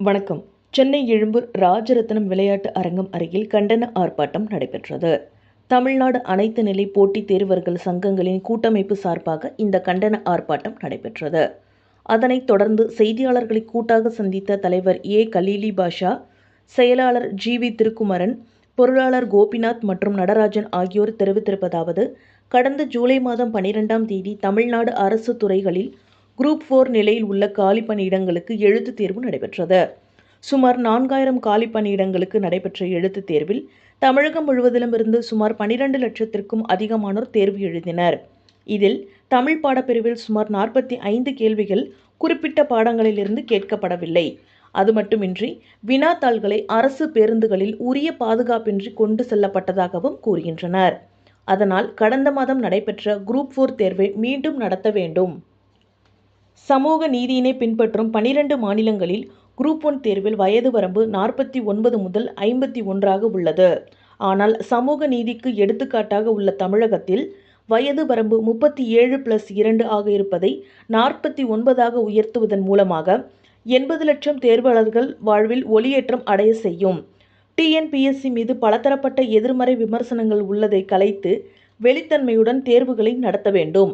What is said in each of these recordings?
வணக்கம். சென்னை எழும்பூர் ராஜரத்னம் விளையாட்டு அரங்கம் அருகில் கண்டன ஆர்ப்பாட்டம் நடைபெற்றது. தமிழ்நாடு அனைத்து நிலை போட்டித் தேர்வர்கள் சங்கங்களின் கூட்டமைப்பு சார்பாக இந்த கண்டன ஆர்ப்பாட்டம் நடைபெற்றது. அதனைத் தொடர்ந்து செய்தியாளர்களை கூட்டாக சந்தித்த தலைவர் ஏ. கலீலி பாஷா செயலாளர் ஜி. வி. திருக்குமரன் பொருளாளர் கோபிநாத் மற்றும் நடராஜன் ஆகியோர் தெரிவித்திருப்பதாவது கடந்த ஜூலை மாதம் பனிரெண்டாம் தேதி தமிழ்நாடு அரசு துறைகளில் குரூப் ஃபோர் நிலையில் உள்ள காலி பணியிடங்களுக்கு எழுத்துத் தேர்வு நடைபெற்றது. சுமார் நான்காயிரம் காலி பணியிடங்களுக்கு நடைபெற்ற எழுத்துத் தேர்வில் தமிழகம் முழுவதிலுமிருந்து சுமார் பனிரெண்டு லட்சத்திற்கும் அதிகமானோர் தேர்வு எழுதினர். இதில் தமிழ் பாடப்பிரிவில் சுமார் நாற்பத்தி ஐந்து கேள்விகள் குறிப்பிட்ட பாடங்களிலிருந்து கேட்கப்படவில்லை. அது மட்டுமின்றி வினாத்தாள்களை அரசு பேருந்துகளில் உரிய பாதுகாப்பின்றி கொண்டு செல்லப்பட்டதாகவும் கூறுகின்றனர். அதனால் கடந்த மாதம் நடைபெற்ற குரூப் ஃபோர் தேர்வை மீண்டும் நடத்த வேண்டும். சமூக நீதியினை பின்பற்றும் பனிரெண்டு மாநிலங்களில் குரூப் ஒன் தேர்வில் வயது வரம்பு நாற்பத்தி ஒன்பது முதல் ஐம்பத்தி ஒன்றாக உள்ளது. ஆனால் சமூக நீதிக்கு எடுத்துக்காட்டாக உள்ள தமிழகத்தில் வயது வரம்பு முப்பத்தி ஏழு பிளஸ் இரண்டு ஆக இருப்பதை நாற்பத்தி ஒன்பதாக உயர்த்துவதன் மூலமாக எண்பது லட்சம் தேர்வாளர்கள் வாழ்வில் ஒளியேற்றம் அடைய செய்யும். டிஎன்பிஎஸ்சி மீது பலதரப்பட்ட எதிர்மறை விமர்சனங்கள் உள்ளதை கலைத்து வெளித்தன்மையுடன் தேர்வுகளை நடத்த வேண்டும்.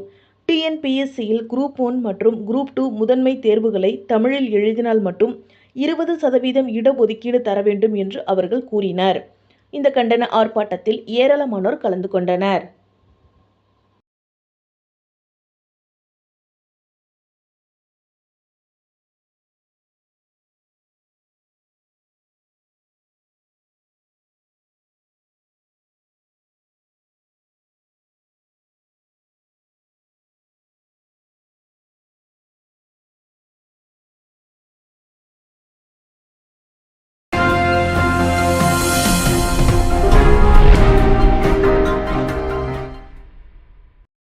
டிஎன்பிஎஸ்சியில் குரூப் ஒன் மற்றும் குரூப் டூ முதன்மை தேர்வுகளை தமிழில் எழுதினால் மட்டும் இருபது சதவீதம் இடஒதுக்கீடு தர வேண்டும் என்று அவர்கள் கூறினர். இந்த கண்டன ஆர்ப்பாட்டத்தில் ஏராளமானோர் கலந்து கொண்டனர்.